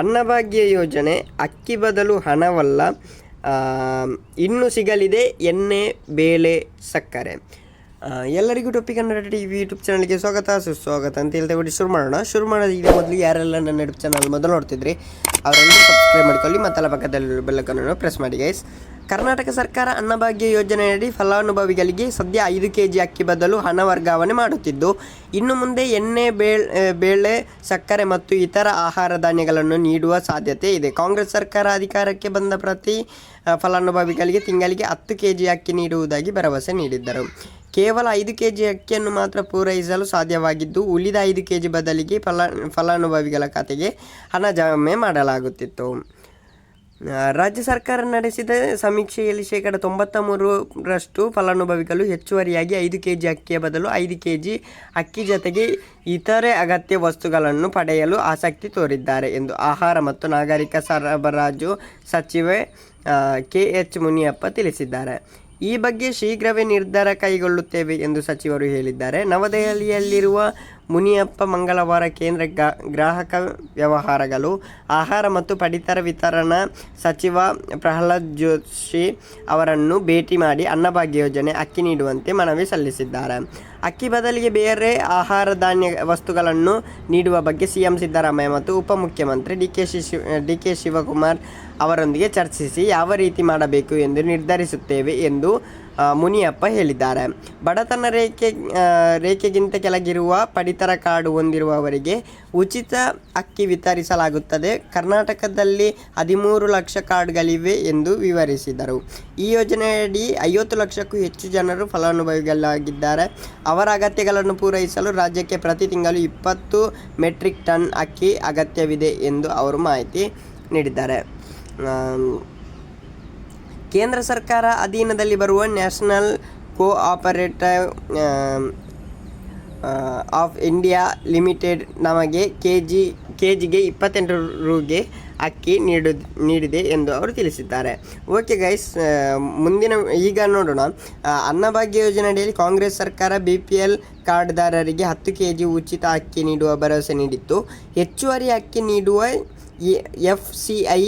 ಅನ್ನಭಾಗ್ಯ ಯೋಜನೆ, ಅಕ್ಕಿ ಬದಲು ಹಣವಲ್ಲ ಇನ್ನು ಸಿಗಲಿದೆ ಎಣ್ಣೆ, ಬೇಳೆ, ಸಕ್ಕರೆ. ಎಲ್ಲರಿಗೂ ಟೊಪ್ಪಿ ಕನ್ನಡ ಟಿ ವಿ ಯೂಟ್ಯೂಬ್ ಚಾನಲ್ಗೆ ಸ್ವಾಗತ, ಸುಸ್ವಾಗತ ಅಂತ ಹೇಳ್ತಾ ಬಿಟ್ಟು ಶುರು ಮಾಡೋಣ. ಶುರು ಮಾಡೋದಕ್ಕೆ ಮೊದಲು ಯಾರೆಲ್ಲ ನನ್ನ ಯೂಟ್ಯೂಬ್ ಚಾನಲ್ ಮೊದಲು ನೋಡ್ತಿದ್ರಿ, ಅವರೆಲ್ಲ ಸಬ್ಸ್ಕ್ರೈಬ್ ಮಾಡ್ಕೊಳ್ಳಿ ಮತ್ತೆಲ್ಲ ಪಕ್ಕದಲ್ಲಿ ಬೆಲ್ಲಕ್ಕನ್ನು ಪ್ರೆಸ್ ಮಾಡಿ ಗೈಸ್ ಕರ್ನಾಟಕ ಸರ್ಕಾರ ಅನ್ನಭಾಗ್ಯ ಯೋಜನೆಯಡಿ ಫಲಾನುಭವಿಗಳಿಗೆ ಸದ್ಯ ಐದು ಕೆ ಜಿ ಅಕ್ಕಿ ಬದಲು ಹಣ ವರ್ಗಾವಣೆ ಮಾಡುತ್ತಿದ್ದು, ಇನ್ನು ಮುಂದೆ ಎಣ್ಣೆ, ಬೇಳೆ ಸಕ್ಕರೆ ಮತ್ತು ಇತರ ಆಹಾರ ಧಾನ್ಯಗಳನ್ನು ನೀಡುವ ಸಾಧ್ಯತೆ ಇದೆ. ಕಾಂಗ್ರೆಸ್ ಸರ್ಕಾರ ಅಧಿಕಾರಕ್ಕೆ ಬಂದ ಪ್ರತಿ ಫಲಾನುಭವಿಗಳಿಗೆ ತಿಂಗಳಿಗೆ ಹತ್ತು ಕೆ ಜಿ ಅಕ್ಕಿ ನೀಡುವುದಾಗಿ ಭರವಸೆ ನೀಡಿದ್ದರು. ಕೇವಲ ಐದು ಕೆ ಜಿ ಅಕ್ಕಿಯನ್ನು ಮಾತ್ರ ಪೂರೈಸಲು ಸಾಧ್ಯವಾಗಿದ್ದು, ಉಳಿದ ಐದು ಕೆ ಜಿ ಬದಲಿಗೆ ಫಲ, ಫಲಾನುಭವಿಗಳ ಖಾತೆಗೆ ಹಣ ಜಮೆ ಮಾಡಲಾಗುತ್ತಿತ್ತು. ರಾಜ್ಯ ಸರ್ಕಾರ ನಡೆಸಿದ ಸಮೀಕ್ಷೆಯಲ್ಲಿ ಶೇಕಡ ತೊಂಬತ್ತ ಮೂರರಷ್ಟು ಫಲಾನುಭವಿಗಳು ಹೆಚ್ಚುವರಿಯಾಗಿ ಐದು ಕೆ ಜಿ ಅಕ್ಕಿಯ ಬದಲು ಐದು ಕೆ ಜಿ ಅಕ್ಕಿ ಜೊತೆಗೆ ಇತರೆ ಅಗತ್ಯ ವಸ್ತುಗಳನ್ನು ಪಡೆಯಲು ಆಸಕ್ತಿ ತೋರಿದ್ದಾರೆ ಎಂದು ಆಹಾರ ಮತ್ತು ನಾಗರಿಕ ಸರಬರಾಜು ಸಚಿವೆ ಕೆ ಎಚ್ ಮುನಿಯಪ್ಪ ತಿಳಿಸಿದ್ದಾರೆ. ಈ ಬಗ್ಗೆ ಶೀಘ್ರವೇ ನಿರ್ಧಾರ ಕೈಗೊಳ್ಳುತ್ತೇವೆ ಎಂದು ಸಚಿವರು ಹೇಳಿದ್ದಾರೆ. ನವದೆಹಲಿಯಲ್ಲಿರುವ ಮುನಿಯಪ್ಪ ಮಂಗಳವಾರ ಕೇಂದ್ರ ಗ್ರಾಹಕ ವ್ಯವಹಾರಗಳು, ಆಹಾರ ಮತ್ತು ಪಡಿತರ ವಿತರಣಾ ಸಚಿವ ಪ್ರಹ್ಲಾದ್ ಜೋಶಿ ಅವರನ್ನು ಭೇಟಿ ಮಾಡಿ ಅನ್ನಭಾಗ್ಯ ಯೋಜನೆ ಅಕ್ಕಿ ನೀಡುವಂತೆ ಮನವಿ ಸಲ್ಲಿಸಿದ್ದಾರೆ. ಅಕ್ಕಿ ಬದಲಿಗೆ ಬೇರೆ ಆಹಾರ ಧಾನ್ಯ ವಸ್ತುಗಳನ್ನು ನೀಡುವ ಬಗ್ಗೆ ಸಿಎಂ ಸಿದ್ದರಾಮಯ್ಯ ಮತ್ತು ಉಪಮುಖ್ಯಮಂತ್ರಿ D K Shi D K Shivakumar ಅವರೊಂದಿಗೆ ಚರ್ಚಿಸಿ ಯಾವ ರೀತಿ ಮಾಡಬೇಕು ಎಂದು ನಿರ್ಧರಿಸುತ್ತೇವೆ ಎಂದು ಮುನಿಯಪ್ಪ ಹೇಳಿದ್ದಾರೆ. ಬಡತನ ರೇಖೆ ರೇಖೆಗಿಂತ ಕೆಳಗಿರುವ ಪಡಿತರ ಕಾರ್ಡು ಹೊಂದಿರುವವರಿಗೆ ಉಚಿತ ಅಕ್ಕಿ ವಿತರಿಸಲಾಗುತ್ತದೆ. ಕರ್ನಾಟಕದಲ್ಲಿ ಹದಿಮೂರು ಲಕ್ಷ ಕಾರ್ಡ್ಗಳಿವೆ ಎಂದು ವಿವರಿಸಿದರು. ಈ ಯೋಜನೆಯಡಿ ಐವತ್ತು ಲಕ್ಷಕ್ಕೂ ಹೆಚ್ಚು ಜನರು ಫಲಾನುಭವಿಗಳಾಗಿದ್ದಾರೆ. ಅವರ ಅಗತ್ಯಗಳನ್ನು ಪೂರೈಸಲು ರಾಜ್ಯಕ್ಕೆ ಪ್ರತಿ ತಿಂಗಳು ಇಪ್ಪತ್ತು ಮೆಟ್ರಿಕ್ ಟನ್ ಅಕ್ಕಿ ಅಗತ್ಯವಿದೆ ಎಂದು ಅವರು ಮಾಹಿತಿ ನೀಡಿದ್ದಾರೆ. ಕೇಂದ್ರ ಸರ್ಕಾರ ಅಧೀನದಲ್ಲಿ ಬರುವ national cooperative of India limited ನಮಗೆ ಕೆ ಜಿ ಕೆ ಜಿಗೆ ಇಪ್ಪತ್ತೆಂಟು ರೂಗೆ ಅಕ್ಕಿ ನೀಡು, ನೀಡಿದೆ ಎಂದು ಅವರು ತಿಳಿಸಿದ್ದಾರೆ. ಓಕೆ ಗೈಸ್ ಮುಂದಿನ, ಈಗ ನೋಡೋಣ. ಅನ್ನಭಾಗ್ಯ ಯೋಜನೆ ಅಡಿಯಲ್ಲಿ ಕಾಂಗ್ರೆಸ್ ಸರ್ಕಾರ ಬಿ ಪಿ ಎಲ್ ಕಾರ್ಡ್ದಾರರಿಗೆ ಹತ್ತು ಕೆ ಜಿ ಉಚಿತ ಅಕ್ಕಿ ನೀಡುವ ಭರವಸೆ ನೀಡಿತ್ತು. ಹೆಚ್ಚುವರಿ ಅಕ್ಕಿ ನೀಡುವ ಎಫ್ ಸಿ ಐ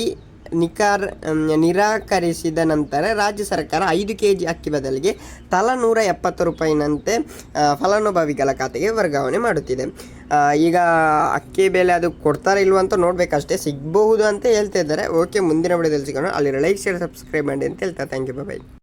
ನಿಕಾರ್ ನಿರಾಕರಿಸಿದ ನಂತರ ರಾಜ್ಯ ಸರ್ಕಾರ ಐದು ಕೆ ಜಿ ಅಕ್ಕಿ ಬದಲಿಗೆ ತಲಾ ನೂರ ಎಪ್ಪತ್ತು ರೂಪಾಯಿನಂತೆ ಫಲಾನುಭವಿಗಳ ಖಾತೆಗೆ ವರ್ಗಾವಣೆ ಮಾಡುತ್ತಿದೆ. ಈಗ ಅಕ್ಕಿ ಬೆಲೆ ಅದು ಕೊಡ್ತಾರಾ ಇಲ್ವ ಅಂತ ನೋಡಬೇಕಷ್ಟೇ, ಸಿಗಬಹುದು ಅಂತ ಹೇಳ್ತಾ ಇದ್ದಾರೆ. ಓಕೆ, ಮುಂದಿನ ವಿಡಿಯೋದಲ್ಲಿ ಸಿಗೋಣ. ಅಲ್ಲಿ ಲೈಕ್ ಶೇರ್ ಸಬ್ಸ್ಕ್ರೈಬ್ ಮಾಡಿ ಅಂತ ಹೇಳ್ತಾ ಥ್ಯಾಂಕ್ ಯು ಬಾಯ್